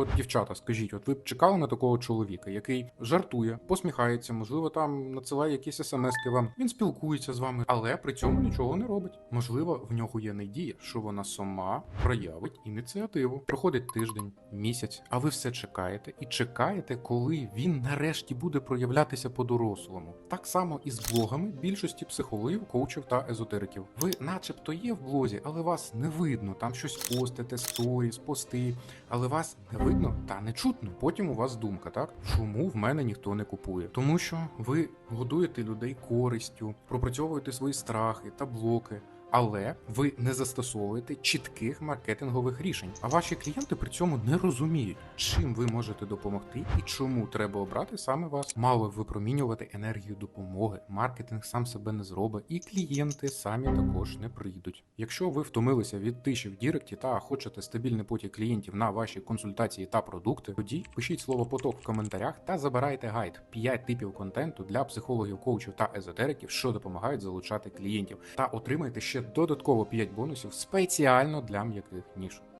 От дівчата, скажіть, от ви б чекали на такого чоловіка, який жартує, посміхається, можливо, там надсилає якісь смски вам. Він спілкується з вами, але при цьому нічого не робить. Можливо, в нього є надія, що вона сама проявить ініціативу. Проходить тиждень, місяць, а ви все чекаєте і чекаєте, коли він нарешті буде проявлятися по-дорослому. Так само і з блогами більшості психологів, коучів та езотериків. Ви, начебто, є в блозі, але вас не видно. Там щось постите, сторіс, пости, але вас не видно та не чутно. Потім у вас думка, так чому в мене ніхто не купує? Тому що ви годуєте людей користю, пропрацьовуєте свої страхи та блоки. Але ви не застосовуєте чітких маркетингових рішень. А ваші клієнти при цьому не розуміють, чим ви можете допомогти і чому треба обрати саме вас. Мало випромінювати енергію допомоги. Маркетинг сам себе не зробить, і клієнти самі також не прийдуть. Якщо ви втомилися від тиші в Діректі та хочете стабільний потік клієнтів на ваші консультації та продукти, тоді пишіть слово поток в коментарях та забирайте гайд 5 типів контенту для психологів, коучів та езотериків, що допомагають залучати клієнтів, та отримайте ще додатково 5 бонусів спеціально для м'яких ніж.